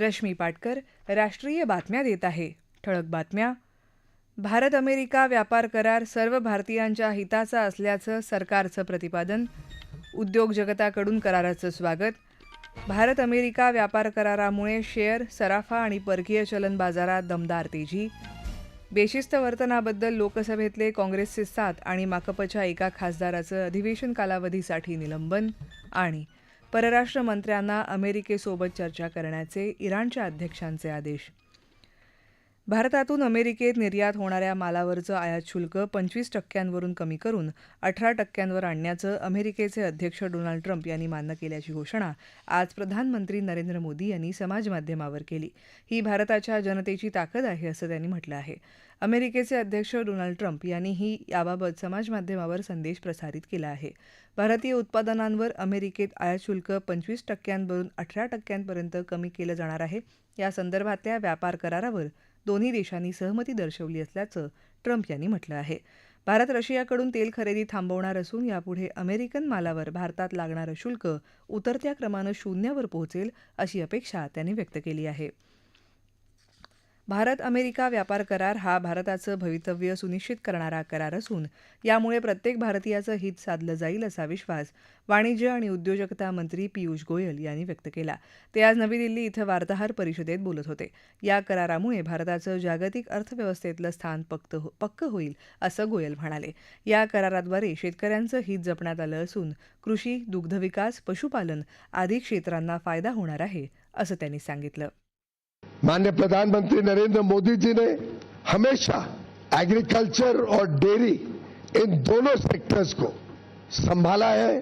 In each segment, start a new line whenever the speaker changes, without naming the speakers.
रश्मी पाटकर राष्ट्रीय बातम्या देत आहे ठळक बातम्या भारत अमेरिका व्यापार करार सर्व भारतीयांच्या हिताचा असल्याचं सरकारचं प्रतिपादन उद्योग जगताकडून कराराचं स्वागत भारत अमेरिका व्यापार करारामुळे शेअर सराफा आणि परकीय चलन बाजारात दमदार तेजी बेशिस्त वर्तनाबद्दल लोकसभेतले काँग्रेसचे सात आणि माकपच्या एका खासदाराचं अधिवेशन कालावधीसाठी निलंबन आणि परराष्ट्र मंत्र्यांना अमेरिकेसोबत चर्चा करण्याचे इराणच्या अध्यक्षांचे आदेश भारतातून अमेरिकेत निर्यात होणाऱ्या मालावरचं आयात शुल्क पंचवीस टक्क्यांवरून कमी करून अठरा टक्क्यांवर आणण्याचं अमेरिकेचे अध्यक्ष डोनाल्ड ट्रम्प यांनी मान्य केल्याची घोषणा आज प्रधानमंत्री नरेंद्र मोदी यांनी समाजमाध्यमावर केली ही भारताच्या जनतेची ताकद आहे असं त्यांनी म्हटलं आहे अमेरिकेचे अध्यक्ष डोनाल्ड ट्रम्प यांनीही ही याबाबत समाजमाध्यमावर संदेश प्रसारित केला आहे भारतीय उत्पादनांवर अमेरिकेत आयात शुल्क पंचवीस टक्क्यांवरून अठरा टक्क्यांपर्यंत कमी केलं जाणार आहे या संदर्भातल्या व्यापार करारावर दोन्ही देशांनी सहमती दर्शवली असल्याचं ट्रम्प यांनी म्हटलं आहे भारत रशियाकडून तेल खरेदी थांबवणार असून यापुढे अमेरिकन मालावर भारतात लागणारं शुल्क उतरत्या क्रमानं शून्यावर पोहोचेल अशी अपेक्षा त्यांनी व्यक्त केली आहे भारत अमेरिका व्यापार करार हा भारताचं भवितव्य सुनिश्चित करणारा करार असून यामुळे प्रत्येक भारतीयाचं हित साधलं जाईल असा विश्वास वाणिज्य आणि उद्योजकता मंत्री पियुष गोयल यांनी व्यक्त केला ते आज नवी दिल्ली इथं वार्ताहर परिषदेत बोलत होते या करारामुळे भारताचं जागतिक अर्थव्यवस्थेतलं स्थान हो, पक्क होईल असं गोयल म्हणाले या कराराद्वारे शेतकऱ्यांचं हित जपण्यात आलं असून कृषी दुग्धविकास पशुपालन आदी क्षेत्रांना फायदा होणार आहे असं त्यांनी सांगितलं
माननीय प्रधानमंत्री नरेंद्र मोदी जी ने हमेशा एग्रीकल्चर और डेयरी इन दोनों सेक्टर्स को संभाला है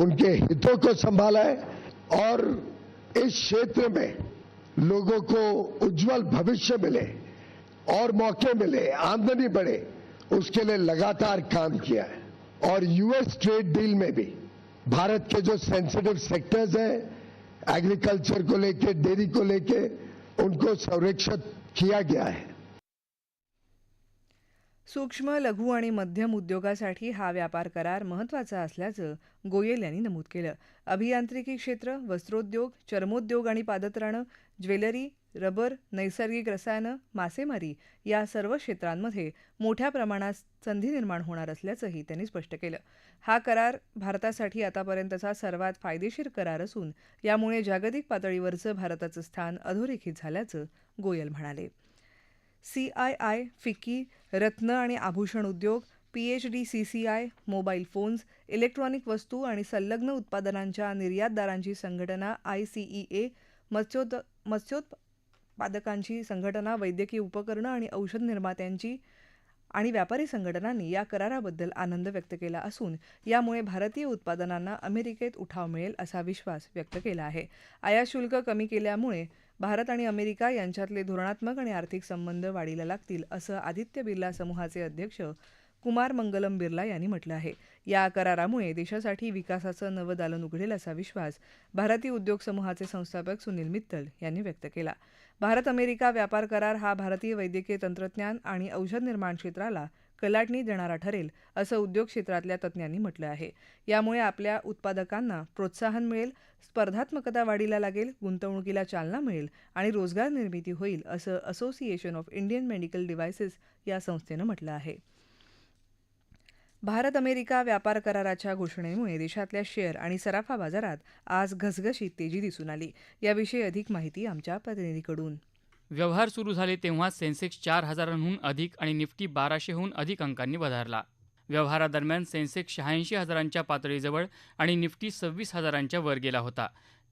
उनके हितों को संभाला है और इस क्षेत्र में लोगों को उज्जवल भविष्य मिले और मौके मिले आमदनी बढ़े उसके लिए लगातार काम किया है और यूएस ट्रेड डील में भी भारत के जो सेंसिटिव सेक्टर्स हैं एग्रीकल्चर को लेके डेयरी को लेके उनको संरक्षित किया गया है
सूक्ष्म लघु आणि मध्यम उद्योगासाठी हा व्यापार करार महत्वाचा असल्याचं गोयल यांनी नमूद केलं अभियांत्रिकी क्षेत्र वस्त्रोद्योग चर्मोद्योग आणि पादत्राणं ज्वेलरी रबर नैसर्गिक रसायनं मासेमारी या सर्व क्षेत्रांमध्ये मोठ्या प्रमाणात संधी निर्माण होणार असल्याचंही त्यांनी स्पष्ट केलं हा करार भारतासाठी आतापर्यंतचा सर्वात फायदेशीर करार असून यामुळे जागतिक पातळीवरचं भारताचं स्थान अधोरेखित झाल्याचं गोयल म्हणाले सी आय आय फिक्की रत्न आणि आभूषण उद्योग C I mobile phones electronic वस्तू आणि संलग्न उत्पादनांच्या निर्यातदारांची संघटना आय ए मत्स्योद मत्स्योत् उत्पादकांची संघटना वैद्यकीय उपकरणं आणि औषध निर्मात्यांची आणि व्यापारी संघटनांनी या कराराबद्दल आनंद व्यक्त केला असून यामुळे भारतीय उत्पादनांना अमेरिकेत उठाव मिळेल असा विश्वास व्यक्त केला आहे आयात शुल्क कमी केल्यामुळे भारत आणि अमेरिका यांच्यातले धोरणात्मक आणि आर्थिक संबंध वाढीला लागतील असं आदित्य बिर्ला समूहाचे अध्यक्ष कुमार मंगलम बिर्ला यांनी म्हटलं आहे या करारामुळे देशासाठी विकासाचं नवं दालन उघडेल असा विश्वास भारतीय उद्योग समूहाचे संस्थापक सुनील मित्तल यांनी व्यक्त केला भारत अमेरिका व्यापार करार हा भारतीय वैद्यकीय तंत्रज्ञान आणि औषध निर्माण क्षेत्राला कलाटणी देणारा ठरेल असं उद्योग क्षेत्रातल्या तज्ज्ञांनी म्हटलं आहे यामुळे आपल्या उत्पादकांना प्रोत्साहन मिळेल स्पर्धात्मकता वाढीला लागेल गुंतवणुकीला चालना मिळेल आणि रोजगार निर्मिती होईल असं association of Indian medical devices या संस्थेनं म्हटलं आहे भारत अमेरिका व्यापार कराराच्या घोषणेमुळे देशातल्या शेअर आणि सराफा बाजारात आज घसघशीत तेजी दिसून आली याविषयी अधिक माहिती आमच्या प्रतिनिधीकडून
व्यवहार सुरू झाले तेव्हा सेन्सेक्स चार हजारांहून अधिक आणि निफ्टी बाराशेहून अधिक अंकांनी वधारला व्यवहारादरम्यान सेन्सेक्स शहाऐंशी हजारांच्या पातळीजवळ आणि निफ्टी सव्वीस हजारांच्या वर गेला होता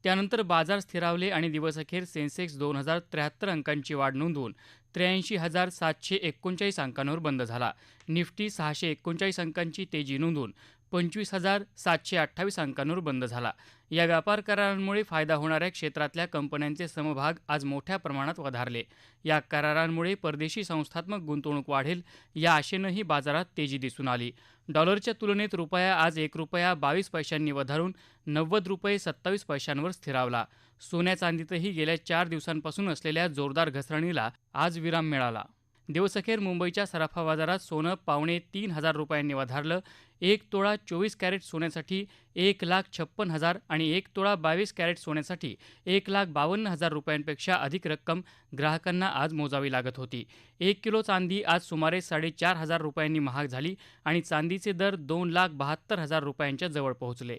त्यानंतर बाजार स्थिरावले आणि दिवसअखेर सेन्सेक्स दोन हजार त्र्याहत्तर अंकांची वाढ नोंदवून त्र्याऐंशी हजार सातशे एकोणचाळीस अंकांवर बंद झाला निफ्टी सहाशे एकोणचाळीस अंकांची तेजी नोंदवून पंचवीस हजार सातशे अठ्ठावीस अंकांवर बंद झाला या व्यापार करारांमुळे फायदा होणाऱ्या क्षेत्रातल्या कंपन्यांचे समभाग आज मोठ्या प्रमाणात वधारले या करारांमुळे परदेशी संस्थात्मक गुंतवणूक वाढेल या आशेनंही बाजारात तेजी दिसून आली डॉलरच्या तुलनेत रुपया आज एक रुपया बावीस पैशांनी वधारून नव्वद रुपये सत्तावीस पैशांवर स्थिरावला सोन्या चांदीतही गेल्या चार दिवसांपासून असलेल्या जोरदार घसरणीला आज विराम मिळाला दिवसअखेर मुंबईच्या सराफा बाजारात सोनं पावणे तीन हजार रुपयांनी वधारलं एक तोळा चोवीस कॅरेट सोन्यासाठी एक लाख छप्पन हजार आणि एक तोळा बावीस कॅरेट सोन्यासाठी एक लाख बावन्न हजार रुपयांपेक्षा अधिक रक्कम ग्राहकांना आज मोजावी लागत होती एक किलो चांदी आज सुमारे साडेचार हजार रुपयांनी महाग झाली आणि चांदीचे दर दोन लाख बहात्तर हजार रुपयांच्या जवळ पोहोचले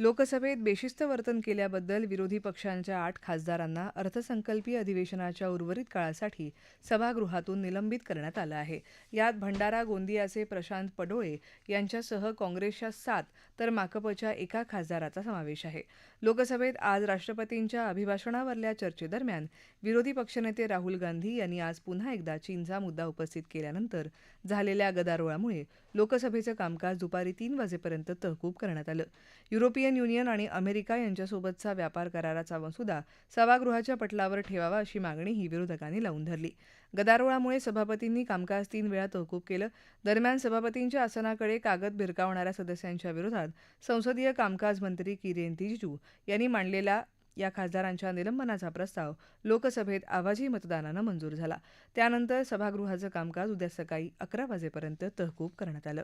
लोकसभेत बेशिस्त वर्तन केल्याबद्दल विरोधी पक्षांच्या आठ खासदारांना अर्थसंकल्पीय अधिवेशनाच्या उर्वरित काळासाठी सभागृहातून निलंबित करण्यात आलं आहे यात भंडारा गोंदियाचे प्रशांत पडोळे यांच्यासह काँग्रेसच्या सात तर माकपच्या एका खासदाराचा समावेश आहे लोकसभेत आज राष्ट्रपतींच्या अभिभाषणावरल्या चर्चेदरम्यान विरोधी पक्षनेते राहुल गांधी यांनी आज पुन्हा एकदा चीनचा मुद्दा उपस्थित केल्यानंतर झालेल्या गदारोळामुळे लोकसभेचं कामकाज दुपारी तीन वाजेपर्यंत तहकूब करण्यात आलं युरोपियन युनियन आणि अमेरिका यांच्यासोबतचा व्यापार कराराचा मसुदा सभागृहाच्या पटलावर ठेवावा अशी मागणीही विरोधकांनी लावून धरली गदारोळामुळे सभापतींनी कामकाज तीन वेळा तहकूब केलं दरम्यान सभापतींच्या आसनाकडे कागद भिरकावणाऱ्या सदस्यांच्या विरोधात संसदीय कामकाज मंत्री किरेन रिजिजू यांनी मांडलेला या खासदारांच्या निलंबनाचा प्रस्ताव लोकसभेत आवाजी मतदानानं मंजूर झाला त्यानंतर सभागृहाचं कामकाज उद्या सकाळी अकरा वाजेपर्यंत तहकूब करण्यात आलं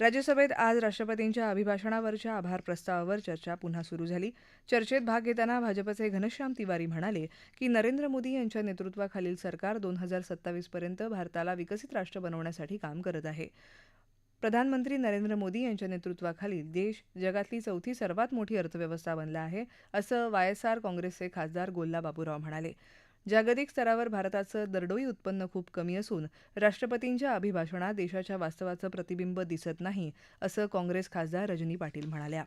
राज्यसभेत आज राष्ट्रपतींच्या अभिभाषणावरच्या आभार प्रस्तावावर चर्चा पुन्हा सुरू झाली चर्चेत भाग घेताना भाजपचे घनश्याम तिवारी म्हणाले की नरेंद्र मोदी यांच्या नेतृत्वाखालील सरकार दोन हजार सत्तावीसपर्यंत भारताला विकसित राष्ट्र बनवण्यासाठी काम करत आहे प्रधानमंत्री नरेंद्र मोदी यांच्या नेतृत्वाखाली देश जगातली चौथी सर्वात मोठी अर्थव्यवस्था बनला आहे असं वायएसआर काँग्रेसचे खासदार गोल्ला बाबूराव म्हणाले जागतिक स्तरावर भारताचं दरडोई उत्पन्न खूप कमी असून राष्ट्रपतींच्या अभिभाषणात देशाच्या वास्तवाचं प्रतिबिंब दिसत नाही असं काँग्रेस खासदार रजनी पाटील म्हणाल्या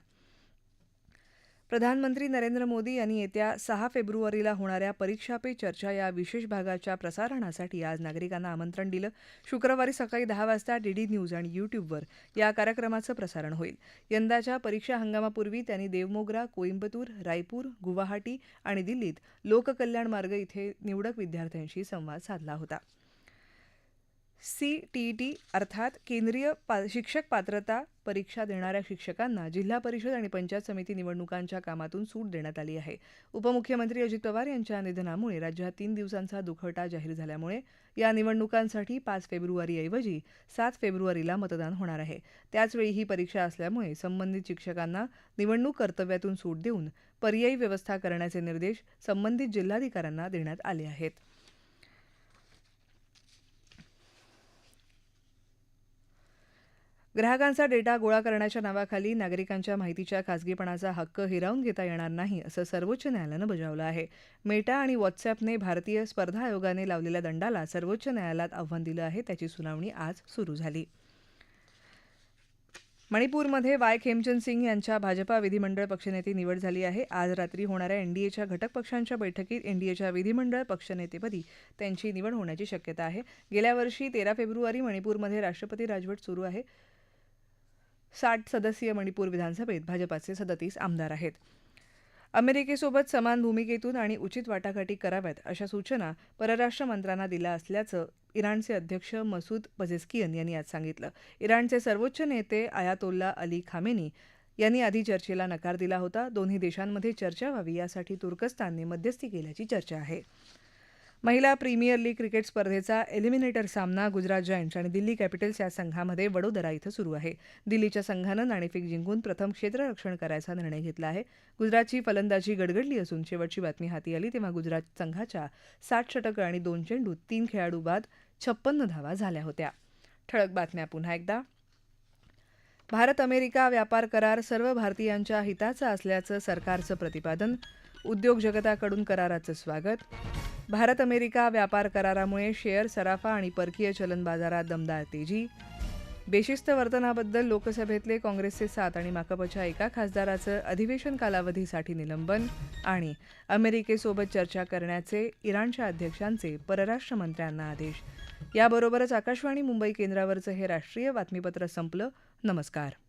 प्रधानमंत्री नरेंद्र मोदी यांनी येत्या सहा फेब्रुवारीला होणाऱ्या परीक्षा पे चर्चा या विशेष भागाच्या प्रसारणासाठी आज नागरिकांना आमंत्रण दिलं शुक्रवारी सकाळी दहा वाजता डीडी न्यूज आणि युट्यूबवर या कार्यक्रमाचं प्रसारण होईल यंदाच्या परीक्षा हंगामापूर्वी त्यांनी देवमोगरा कोईम्बतूर रायपूर गुवाहाटी आणि दिल्लीत लोककल्याण मार्ग इथे निवडक विद्यार्थ्यांशी संवाद साधला होता सी टी टी अर्थात केंद्रीय पा शिक्षक पात्रता परीक्षा देणाऱ्या शिक्षकांना जिल्हा परिषद आणि पंचायत समिती निवडणुकांच्या कामातून सूट देण्यात आली आहे उपमुख्यमंत्री अजित पवार यांच्या निधनामुळे राज्यात तीन दिवसांचा दुखवटा जाहीर झाल्यामुळे या निवडणुकांसाठी पाच फेब्रुवारीऐवजी सात फेब्रुवारीला मतदान होणार आहे त्याचवेळी ही परीक्षा असल्यामुळे संबंधित शिक्षकांना निवडणूक कर्तव्यातून सूट देऊन पर्यायी व्यवस्था करण्याचे निर्देश संबंधित जिल्हाधिकाऱ्यांना देण्यात आले आहेत ग्राहकांचा डेटा गोळा करण्याच्या नावाखाली नागरिकांच्या माहितीच्या खासगीपणाचा हक्क हिरावून घेता येणार नाही असं सर्वोच्च न्यायालयानं बजावलं आहे मेटा आणि व्हॉट्सअपने भारतीय स्पर्धा आयोगाने लावलेल्या दंडाला सर्वोच्च न्यायालयात आव्हान दिलं आहे त्याची सुनावणी आज सुरू झाली मणिपूरमध्ये वाय खेमचंद सिंग यांच्या भाजपा विधिमंडळ पक्षनेती निवड झाली आहे आज रात्री होणाऱ्या एनडीएच्या घटक पक्षांच्या बैठकीत एनडीएच्या विधिमंडळ पक्षनेतेपदी त्यांची निवड होण्याची शक्यता आहे गेल्या वर्षी तेरा फेब्रुवारी मणिपूरमध्ये राष्ट्रपती राजवट सुरू आहे साठ सदस्यीय मणिपूर विधानसभेत भाजपाचे सदतीस आमदार आहेत अमेरिकेसोबत समान भूमिकेतून आणि उचित वाटाघाटी कराव्यात अशा सूचना परराष्ट्र मंत्र्यांना दिल्या असल्याचं इराणचे अध्यक्ष मसूद पझेस्कियन यांनी आज सांगितलं इराणचे सर्वोच्च नेते आयातोल्ला अली खामेनी यांनी आधी चर्चेला नकार दिला होता दोन्ही देशांमध्ये चर्चा व्हावी यासाठी तुर्कस्तानने मध्यस्थी केल्याची चर्चा आहे महिला प्रीमियर लीग क्रिकेट स्पर्धेचा एलिमिनेटर सामना गुजरात जायंट्स आणि दिल्ली कॅपिटल्स या संघामध्ये वडोदरा इथं सुरू आहे दिल्लीच्या संघानं नाणेफेक जिंकून प्रथम क्षेत्ररक्षण करायचा निर्णय घेतला आहे गुजरातची फलंदाजी गडगडली असून शेवटची बातमी हाती आली तेव्हा गुजरात संघाच्या सात षटक आणि दोन चेंडू तीन खेळाडू बाद छप्पन्न धावा झाल्या होत्या ठळक बातम्या पुन्हा एकदा भारत अमेरिका व्यापार करार सर्व भारतीयांच्या हिताचा असल्याचं सरकारचं प्रतिपादन उद्योग जगताकडून कराराचं स्वागत भारत अमेरिका व्यापार करारामुळे शेअर सराफा आणि परकीय चलन बाजारात दमदार तेजी बेशिस्त वर्तनाबद्दल लोकसभेतले काँग्रेसचे सात आणि माकपच्या एका खासदाराचं अधिवेशन कालावधीसाठी निलंबन आणि अमेरिकेसोबत चर्चा करण्याचे इराणच्या अध्यक्षांचे परराष्ट्र मंत्र्यांना आदेश याबरोबरच आकाशवाणी मुंबई केंद्रावरचं हे राष्ट्रीय बातमीपत्र संपलं नमस्कार